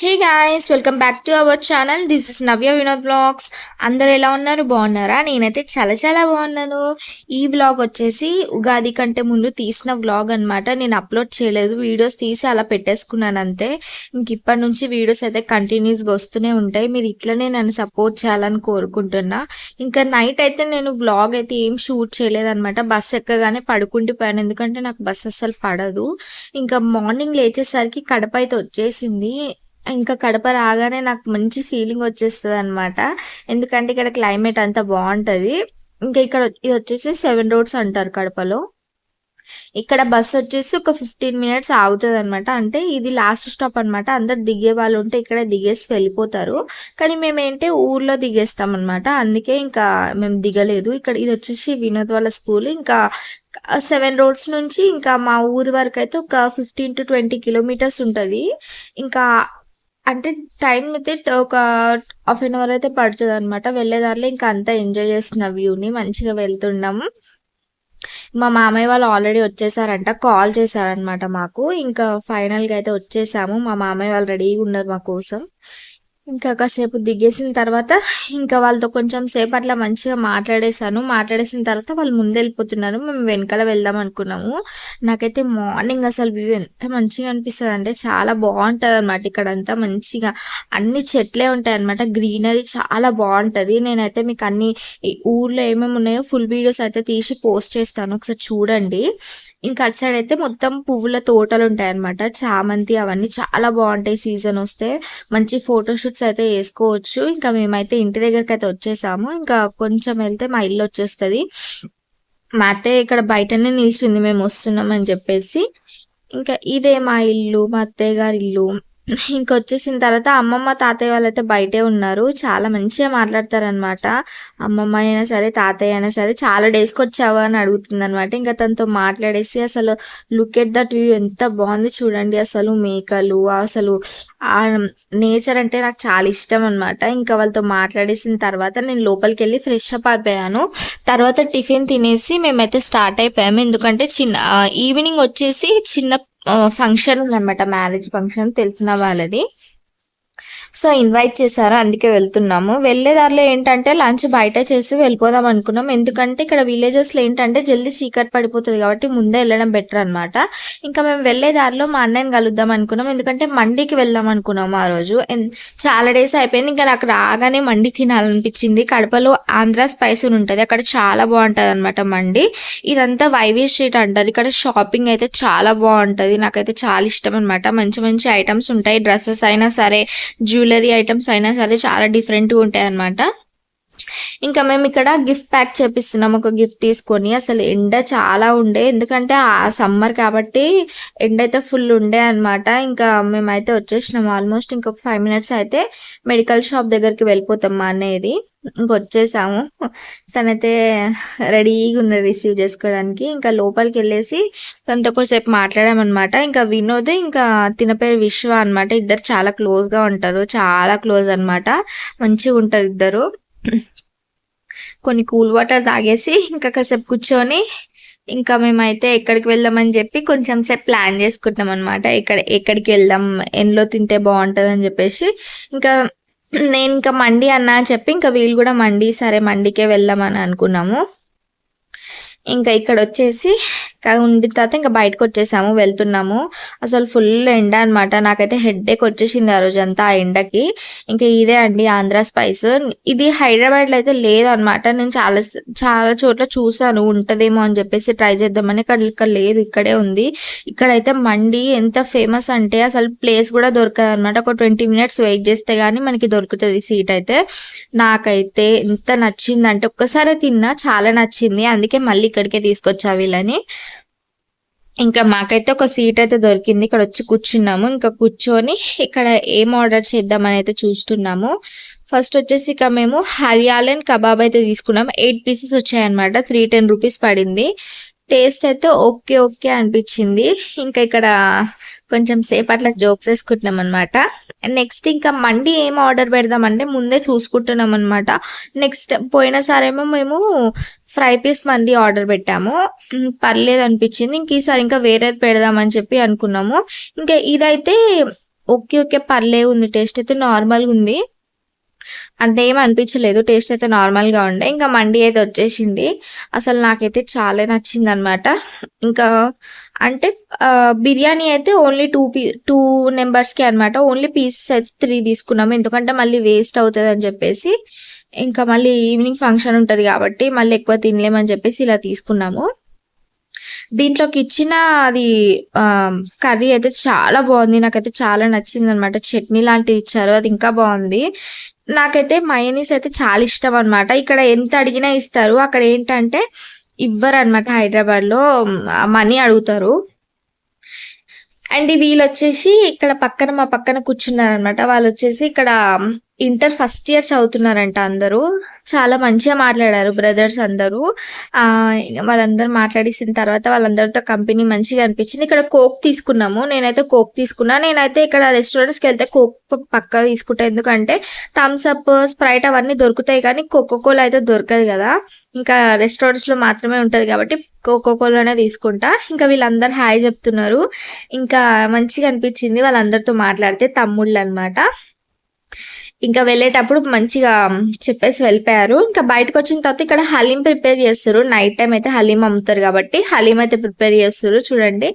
Hey guys welcome back to our channel this is Navya Vinod vlogs అందరు ఎలా ఉన్నారు? బాగున్నారా? నేనైతే చాలా చాలా బాగున్నాను. ఈ వ్లాగ్ వచ్చేసి ఉగాది కంటే ముందు తీసిన వ్లాగ్ అన్నమాట. నేను అప్లోడ్ చేయలేదు. వీడియోస్ తీసి అలా పెట్టేసుకున్నాను అంతే. ఇంక ఇప్పటి నుంచి వీడియోస్ అయితే కంటిన్యూస్గా వస్తూనే ఉంటాయి. మీరు ఇట్లనే నన్ను సపోర్ట్ చేయాలని కోరుకుంటున్నా. ఇంకా నైట్ అయితే నేను వ్లాగ్ అయితే ఏం షూట్ చేయలేదన్నమాట బస్ ఎక్కగానే పడుకుండిపోయాను ఎందుకంటే నాకు బస్ అస్సలు పడదు. ఇంకా మార్నింగ్ లేచేసరికి కడప అయితే వచ్చేసింది. ఇంకా కడప రాగానే నాకు మంచి ఫీలింగ్ వచ్చేస్తుంది అనమాట ఎందుకంటే ఇక్కడ క్లైమేట్ అంతా బాగుంటుంది ఇంకా ఇక్కడ ఇది వచ్చేసి సెవెన్ రోడ్స్ అంటారు కడపలో. ఇక్కడ బస్ వచ్చేసి ఒక ఫిఫ్టీన్ మినిట్స్ ఆగుతుంది అనమాట అంటే ఇది లాస్ట్ స్టాప్ అనమాట అందరు దిగే వాళ్ళు ఉంటే ఇక్కడ దిగేసి వెళ్ళిపోతారు. కానీ మేము ఏంటంటే ఊర్లో దిగేస్తాం అనమాట అందుకే ఇంకా మేము దిగలేదు. ఇక్కడ ఇది వచ్చేసి వినోద్ వాళ్ళ స్కూల్ ఇంకా సెవెన్ రోడ్స్ నుంచి ఇంకా మా ఊరి వరకు అయితే ఒక ఫిఫ్టీన్ టు ట్వంటీ కిలోమీటర్స్ ఉంటుంది. ఇంకా అంటే టైం అయితే ఒక హాఫ్ అన్ అవర్ అయితే పడుతుంది అనమాట వెళ్ళేదారిలో ఇంకా అంతా ఎంజాయ్ చేస్తున్న వ్యూని మంచిగా వెళ్తున్నాము. మా మామయ్య వాళ్ళు ఆల్రెడీ వచ్చేసారంట కాల్ చేశారనమాట మాకు. ఇంకా ఫైనల్గా అయితే వచ్చేసాము. మా మామయ్య వాళ్ళు రెడీగా ఉన్నారు మా కోసం. ఇంకా కాసేపు దిగేసిన తర్వాత ఇంకా వాళ్ళతో కొంచెం సేపు అట్లా మంచిగా మాట్లాడేసాను మాట్లాడేసిన తర్వాత వాళ్ళు ముందు వెళ్ళిపోతున్నారు మేము వెనకాల వెళ్దాం అనుకున్నాము. నాకైతే మార్నింగ్ అసలు వ్యూ ఎంత మంచిగా అనిపిస్తుంది అంటే చాలా బాగుంటుంది అనమాట ఇక్కడ అంతా మంచిగా. అన్ని చెట్లే ఉంటాయి అనమాట గ్రీనరీ చాలా బాగుంటుంది. నేనైతే మీకు అన్ని ఊర్లో ఏమేమి ఉన్నాయో ఫుల్ వీడియోస్ అయితే తీసి పోస్ట్ చేస్తాను. ఒకసారి చూడండి. ఇంకా అటు సైడ్ అయితే మొత్తం పువ్వుల తోటలు ఉంటాయి అనమాట చామంతి అవన్నీ చాలా బాగుంటాయి. సీజన్ వస్తే మంచి ఫోటోషూట్ ఫోటోషూట్స్ అయితే వేసుకోవచ్చు. ఇంకా మేమైతే ఇంటి దగ్గరికి అయితే వచ్చేసాము. ఇంకా కొంచెం వెళ్తే మా ఇల్లు వచ్చేస్తుంది. మా అత్తయ్య ఇక్కడ బయటనే నిల్చుంది. మేము వస్తున్నాం అని చెప్పేసి. ఇంకా ఇదే మా ఇల్లు మా అత్తయ్య గారి ఇల్లు. ఇంకొచ్చేసిన తర్వాత అమ్మమ్మ తాతయ్య వాళ్ళైతే బయటే ఉన్నారు. చాలా మంచిగా మాట్లాడతారనమాట అమ్మమ్మ అయినా సరే తాతయ్య అయినా సరే చాలా డేస్కి వచ్చావా అని అడుగుతుంది అనమాట ఇంకా తనతో మాట్లాడేసి అసలు లుక్ ఎట్ దట్ వ్యూ ఎంత బాగుంది చూడండి. అసలు మేకలు అసలు ఆ నేచర్ అంటే నాకు చాలా ఇష్టం అనమాట ఇంకా వాళ్ళతో మాట్లాడేసిన తర్వాత నేను లోపలికి వెళ్ళి ఫ్రెష్ అప్ అయిపోయాను. తర్వాత టిఫిన్ తినేసి మేమైతే స్టార్ట్ అయిపోయాము. ఎందుకంటే చిన్న ఈవినింగ్ వచ్చేసి చిన్న ఫంక్షన్ ఉందన్నమాట మ్యారేజ్ ఫంక్షన్ తెలిసిన వాళ్ళది. సో ఇన్వైట్ చేశారు? అందుకే వెళ్తున్నాము. వెళ్ళే దారిలో ఏంటంటే లంచ్ బయట చేసి వెళ్ళిపోదాం అనుకున్నాం. ఎందుకంటే ఇక్కడ విలేజెస్లో ఏంటంటే జల్దీ చీకటి పడిపోతుంది కాబట్టి ముందే వెళ్ళడం బెటర్ అనమాట ఇంకా మేము వెళ్ళే దారిలో మా అన్నయ్యని కలుద్దాం అనుకున్నాం. ఎందుకంటే మండికి వెళ్దాం అనుకున్నాము ఆ రోజు. ఎన్- చాలా డేస్ అయిపోయింది. ఇంకా నాకు రాగానే మండి తినాలనిపించింది. కడపలో ఆంధ్ర స్పైస్ అని ఉంటుంది. అక్కడ చాలా బాగుంటుంది అనమాట మండి. ఇదంతా వైవీ స్ట్రీట్ అంటారు. ఇక్కడ షాపింగ్ అయితే చాలా బాగుంటుంది. నాకైతే చాలా ఇష్టం అనమాట మంచి మంచి ఐటమ్స్ ఉంటాయి. డ్రెస్సెస్ అయినా సరే జ్యువెలరీ ఐటమ్స్ అయినా సరే చాలా డిఫరెంట్గా ఉంటాయి అన్నమాట ఇంకా మేము ఇక్కడ గిఫ్ట్ ప్యాక్ చేపిస్తున్నాం. ఒక గిఫ్ట్ తీసుకొని అసలు ఎండ చాలా ఉండే. ఎందుకంటే ఆ సమ్మర్ కాబట్టి ఎండ అయితే ఫుల్ ఉండే అనమాట ఇంకా మేమైతే వచ్చేసినాం ఆల్మోస్ట్ ఇంకొక ఫైవ్ మినిట్స్ అయితే మెడికల్ షాప్ దగ్గరికి వెళ్ళిపోతాం మా అన్నయ్యది. ఇంకొచ్చేసాము తనైతే రెడీగా ఉన్నది రిసీవ్ చేసుకోవడానికి. ఇంకా లోపలికి వెళ్ళేసి తనతో కొద్దిసేపు మాట్లాడామన్నమాట ఇంకా వినోద్ ఇంకా తిన పేరు విశ్వ అనమాట ఇద్దరు చాలా క్లోజ్గా ఉంటారు. చాలా క్లోజ్ అనమాట మంచిగా ఉంటారు ఇద్దరు. కొన్ని కూల్ వాటర్ తాగేసి ఇంకా కాసేపు కూర్చొని ఇంకా మేమైతే ఎక్కడికి వెళ్దామని చెప్పి కొంచెం సేపు ప్లాన్ చేసుకుంటాం అనమాట ఎక్కడ ఎక్కడికి వెళ్దాం ఎండ్లో తింటే బాగుంటుంది అని చెప్పేసి. ఇంకా నేను ఇంకా మండి అన్నా అని చెప్పి ఇంకా వీళ్ళు కూడా మండి సరే మండికే వెళ్దామని అనుకున్నాము. ఇంకా ఇక్కడ వచ్చేసి ఉండి ఉండిన తర్వాత ఇంకా బయటకు వచ్చేసాము వెళ్తున్నాము. అసలు ఫుల్ ఎండ అనమాట నాకైతే హెడ్ వచ్చేసింది ఆ రోజు అంతా ఆ ఎండకి. ఇంకా ఇదే అండి ఆంధ్ర స్పైస్. ఇది హైదరాబాద్లో అయితే లేదు అనమాట నేను చాలా చాలా చోట్ల చూసాను ఉంటదేమో అని చెప్పేసి ట్రై చేద్దామని ఇక్కడ ఇక్కడ లేదు ఇక్కడే ఉంది. ఇక్కడైతే మండి ఎంత ఫేమస్ అంటే అసలు ప్లేస్ కూడా దొరకదు అనమాట ఒక ట్వంటీ మినిట్స్ వెయిట్ చేస్తే గానీ మనకి దొరుకుతుంది సీట్ అయితే. నాకైతే ఎంత నచ్చిందంటే ఒక్కసారి తిన్నా చాలా నచ్చింది. అందుకే మళ్ళీ ఇక్కడికే తీసుకొచ్చా వీళ్ళని. ఇంకా మాకైతే ఒక సీట్ అయితే దొరికింది. ఇక్కడ వచ్చి కూర్చున్నాము. ఇంకా కూర్చొని ఇక్కడ ఏం ఆర్డర్ చేద్దామని అయితే చూస్తున్నాము. ఫస్ట్ వచ్చేసి ఇక మేము హరియాలన్ కబాబ్ అయితే తీసుకున్నాం. ఎయిట్ పీసెస్ వచ్చాయన్నమాట. త్రీ టెన్ రూపీస్ పడింది. టేస్ట్ అయితే ఓకే ఓకే అనిపించింది. ఇంకా ఇక్కడ కొంచెం సేపు అట్లా జోక్స్ వేసుకుంటున్నాం అనమాట నెక్స్ట్ ఇంకా మండి ఏం ఆర్డర్ పెడదామంటే ముందే చూసుకుంటున్నాం అనమాట నెక్స్ట్ పోయినసారేమో మేము ఫ్రై పీస్ మంది ఆర్డర్ పెట్టాము. పర్లేదు అనిపించింది. ఇంక ఈసారి ఇంకా వేరేది పెడదామని చెప్పి అనుకున్నాము. ఇంకా ఇదైతే ఓకే ఓకే పర్లేదు ఉంది. టేస్ట్ అయితే నార్మల్గా ఉంది. అంతేం అనిపించలేదు. టేస్ట్ అయితే నార్మల్గా ఉండే. ఇంకా మండి అయితే వచ్చేసింది. అసలు నాకైతే చాలా నచ్చింది అనమాట ఇంకా అంటే బిర్యానీ అయితే ఓన్లీ టూ పీ టూ నెంబర్స్కి అనమాట ఓన్లీ పీసెస్ అయితే త్రీ తీసుకున్నాము. ఎందుకంటే మళ్ళీ వేస్ట్ అవుతుంది అని చెప్పేసి ఇంకా మళ్ళీ ఈవినింగ్ ఫంక్షన్ ఉంటుంది కాబట్టి మళ్ళీ ఎక్కువ తినలేమని చెప్పేసి ఇలా తీసుకున్నాము. దీంట్లోకి ఇచ్చిన అది కర్రీ అయితే చాలా బాగుంది. నాకైతే చాలా నచ్చింది అనమాట చట్నీ లాంటిది ఇచ్చారు. అది ఇంకా బాగుంది. నాకైతే మయోనీస్ అయితే చాలా ఇష్టం అనమాట ఇక్కడ ఎంత అడిగినా ఇస్తారు. అక్కడ ఏంటంటే ఇవ్వరు అనమాట హైదరాబాద్లో మనీ అడుగుతారు. అండ్ వీళ్ళు వచ్చేసి ఇక్కడ పక్కన మా పక్కన కూర్చున్నారనమాట వాళ్ళు వచ్చేసి ఇక్కడ ఇంటర్ ఫస్ట్ ఇయర్ చదువుతున్నారంట అందరూ. చాలా మంచిగా మాట్లాడారు బ్రదర్స్ అందరూ. వాళ్ళందరూ మాట్లాడేసిన తర్వాత వాళ్ళందరితో కంపెనీ మంచిగా అనిపించింది. ఇక్కడ కోక్ తీసుకున్నాము. నేనైతే కోక్ తీసుకున్నా. నేనైతే ఇక్కడ రెస్టారెంట్స్కి వెళ్తే కోక్ పక్క తీసుకుంటా. ఎందుకంటే థమ్స్ అప్ స్ప్రైట్ అవన్నీ దొరుకుతాయి కానీ కోకో కోలా అయితే దొరకదు కదా. ఇంకా రెస్టారెంట్స్లో మాత్రమే ఉంటుంది కాబట్టి కోకో కోలానే తీసుకుంటా. ఇంకా వీళ్ళందరూ హాయ్ చెప్తున్నారు. ఇంకా మంచిగా అనిపించింది వాళ్ళందరితో మాట్లాడితే తమ్ముళ్ళు అనమాట ఇంకా వెళ్ళేటప్పుడు మంచిగా చెప్పేసి వెళ్ళిపోయారు. ఇంకా బయటకు వచ్చిన తర్వాత ఇక్కడ హలీం ప్రిపేర్ చేస్తారు. నైట్ టైం అయితే హలీం అమ్ముతారు కాబట్టి హలీం అయితే ప్రిపేర్ చేస్తారు. చూడండి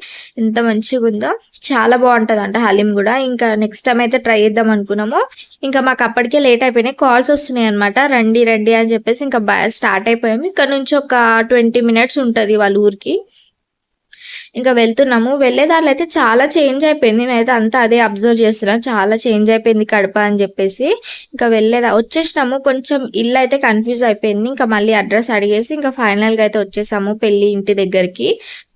ఎంత మంచిగా ఉందో. చాలా బాగుంటుంది అంట హలీం కూడా. ఇంకా నెక్స్ట్ టైం అయితే ట్రై చేద్దాం అనుకున్నాము. ఇంకా మాకు అప్పటికే లేట్ అయిపోయినాయి. కాల్స్ వస్తున్నాయి అనమాట రండి రండి అని చెప్పేసి ఇంకా స్టార్ట్ అయిపోయాము. ఇక్కడ నుంచి ఒక ట్వంటీ మినిట్స్ ఉంటుంది వాళ్ళ ఊరికి. ఇంకా వెళ్తున్నాము. వెళ్ళే దారిలో అయితే చాలా చేంజ్ అయిపోయింది. నేనైతే అంతా అదే అబ్జర్వ్ చేస్తున్నాను చాలా చేంజ్ అయిపోయింది కడప అని చెప్పేసి. ఇంకా వెళ్ళేదా వచ్చేసినాము. కొంచెం ఇల్లు అయితే కన్ఫ్యూజ్ అయిపోయింది. ఇంకా మళ్ళీ అడ్రస్ అడిగేసి ఇంకా ఫైనల్గా అయితే వచ్చేసాము పెళ్ళి ఇంటి దగ్గరికి.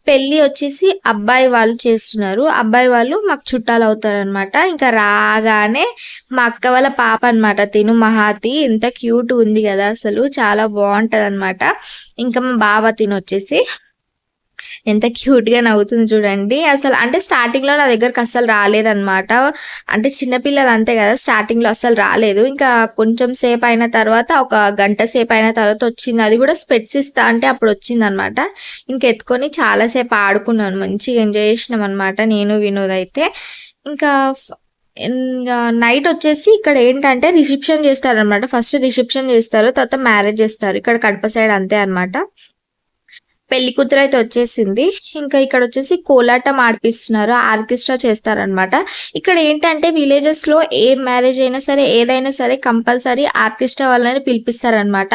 పెళ్ళి వచ్చేసి అబ్బాయి వాళ్ళు చేస్తున్నారు. అబ్బాయి వాళ్ళు మాకు చుట్టాలు అవుతారు అనమాట ఇంకా రాగానే మా అక్క వాళ్ళ పాప అనమాట తిను మహాతి ఎంత క్యూట్ ఉంది కదా అసలు. చాలా బాగుంటుంది అనమాట ఇంకా మా బావ తిను వచ్చేసి ఎంత క్యూట్గా నవ్వుతుంది చూడండి. అసలు అంటే స్టార్టింగ్లో నా దగ్గరకు అస్సలు రాలేదన్నమాట. అంటే చిన్నపిల్లలు అంతే కదా స్టార్టింగ్లో అస్సలు రాలేదు. ఇంకా కొంచెం సేపు అయిన తర్వాత ఒక గంట సేపు అయిన తర్వాత వచ్చింది. అది కూడా స్పెట్స్ ఇస్తా అంటే అప్పుడు వచ్చింది అనమాట చాలాసేపు ఆడుకున్నాను. మంచిగా ఎంజాయ్ చేసినాం అనమాట నేను వినోద్ అయితే. ఇంకా ఇంకా నైట్ వచ్చేసి ఇక్కడ ఏంటంటే రిసెప్షన్ చేస్తారనమాట ఫస్ట్ రిసెప్షన్ చేస్తారు తర్వాత మ్యారేజ్ చేస్తారు. ఇక్కడ కడప సైడ్ అంతే అనమాట పెళ్ళి కూతురు అయితే వచ్చేసింది. ఇంకా ఇక్కడ వచ్చేసి కోలాటం ఆడిపిస్తున్నారు. ఆర్కెస్ట్రా చేస్తారనమాట ఇక్కడ ఏంటంటే విలేజెస్లో ఏ మ్యారేజ్ అయినా సరే ఏదైనా సరే కంపల్సరీ ఆర్కెస్ట్రా వాళ్ళని పిలిపిస్తారనమాట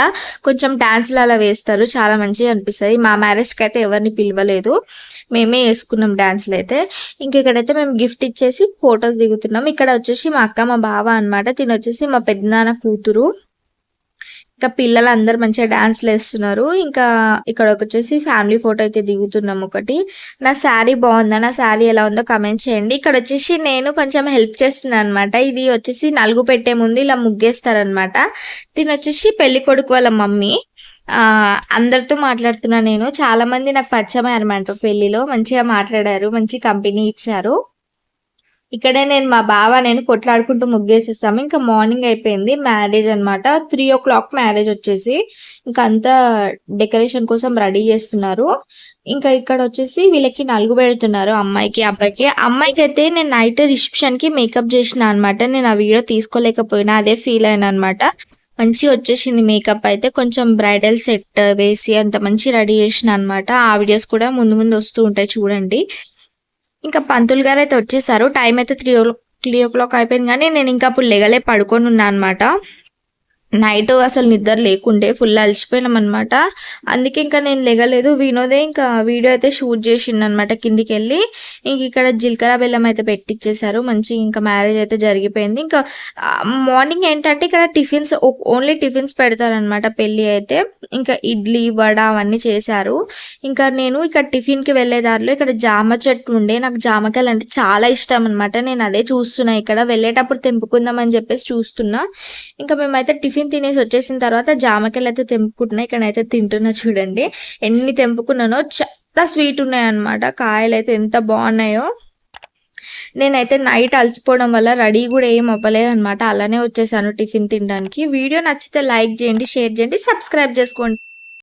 కొంచెం డాన్స్లు అలా వేస్తారు. చాలా మంచిగా అనిపిస్తుంది. మా మ్యారేజ్కి అయితే ఎవరిని పిలవలేదు. మేమే వేసుకున్నాం డాన్స్లు అయితే. ఇంక ఇక్కడైతే మేము గిఫ్ట్ ఇచ్చేసి ఫొటోస్ దిగుతున్నాం. ఇక్కడ వచ్చేసి మా అక్క మా బావ అన్నమాట. తిని వచ్చేసి మా పెద్దనాన్న కూతురు. ఇంకా పిల్లలందరూ మంచిగా డాన్స్లు వేస్తున్నారు. ఇంకా ఇక్కడ వచ్చేసి ఫ్యామిలీ ఫోటో అయితే దిగుతున్నాం ఒకటి. నా శారీ బాగుందా? నా శారీ ఎలా ఉందో కమెంట్ చేయండి. ఇక్కడ వచ్చేసి నేను కొంచెం హెల్ప్ చేస్తున్నాను అనమాట ఇది వచ్చేసి నలుగు పెట్టే ముందు ఇలా ముగ్గేస్తారనమాట దీని వచ్చేసి పెళ్ళి కొడుకు వాళ్ళ మమ్మీ. అందరితో మాట్లాడుతున్నా నేను. చాలా మంది నాకు పరిచయం అనమాట పెళ్ళిలో. మంచిగా మాట్లాడారు. మంచి కంపెనీ ఇచ్చారు. ఇక్కడే నేను మా బావ నేను కొట్లాడుకుంటూ ముగ్గేసేసాము. ఇంకా మార్నింగ్ అయిపోయింది మ్యారేజ్ అన్నమాట. త్రీ ఓ క్లాక్ మ్యారేజ్ వచ్చేసి ఇంకా అంతా డెకరేషన్ కోసం రెడీ చేస్తున్నారు. ఇంకా ఇక్కడ వచ్చేసి వీళ్ళకి నలుగు పెడుతున్నారు అమ్మాయికి అబ్బాయికి. అమ్మాయికి అయితే నేను నైట్ రిసెప్షన్కి మేకప్ చేసిన అనమాట నేను ఆ వీడియో తీసుకోలేకపోయినా అదే ఫీల్ అయినా అనమాట మంచి వచ్చేసింది మేకప్ అయితే. కొంచెం బ్రైడల్ సెట్ వేసి అంత మంచి రెడీ చేసిన అనమాట ఆ వీడియోస్ కూడా ముందు ముందు వస్తూ ఉంటాయి చూడండి. ఇంకా పంతులు గారు అయితే వచ్చేసారు. టైం అయితే three o three o'clock అయిపోయింది కానీ నేను ఇంకా అప్పుడు లెగలే పడుకొని ఉన్నా అనమాట నైట్ అసలు నిద్ర లేకుండే ఫుల్ అలసిపోయినామన్నమాట. అందుకే ఇంకా నేను లెగలేదు. వినోదే ఇంకా వీడియో అయితే షూట్ చేసిండు అనమాట కిందికి వెళ్ళి ఇంక ఇక్కడ జీలకర్ర బెల్లం అయితే పెట్టించేశారు మంచి ఇంకా మ్యారేజ్ అయితే జరిగిపోయింది. ఇంకా మార్నింగ్ ఏంటంటే ఇక్కడ టిఫిన్స్ ఓన్లీ టిఫిన్స్ పెడతారనమాట పెళ్ళి అయితే. ఇంకా ఇడ్లీ వడ అవన్నీ చేశారు. ఇంకా నేను ఇక్కడ టిఫిన్కి వెళ్ళే వెళ్ళే దారిలో ఇక్కడ జామ చెట్టు ఉండే. నాకు జామకాయలు అంటే చాలా ఇష్టం అనమాట నేను అదే చూస్తున్నా. ఇక్కడ వెళ్ళేటప్పుడు తెంపుకుందాం అని చెప్పేసి చూస్తున్నా. ఇంకా మేమైతే టిఫిన్ తినేసి వచ్చేసిన తర్వాత జామకాయలు అయితే తెంపుకుంటున్నా. ఇక్కడైతే తింటున్నా చూడండి. ఎన్ని తెంపుకున్నానో చాలా స్వీట్ ఉన్నాయన్నమాట. కాయలు అయితే ఎంత బాగున్నాయో. నేనైతే నైట్ అలసిపోవడం వల్ల రెడీ కూడా ఏం అవ్వలేదు అనమాట అలానే వచ్చేసాను టిఫిన్ తినడానికి. వీడియో నచ్చితే లైక్ చేయండి షేర్ చేయండి సబ్స్క్రైబ్ చేసుకోండి.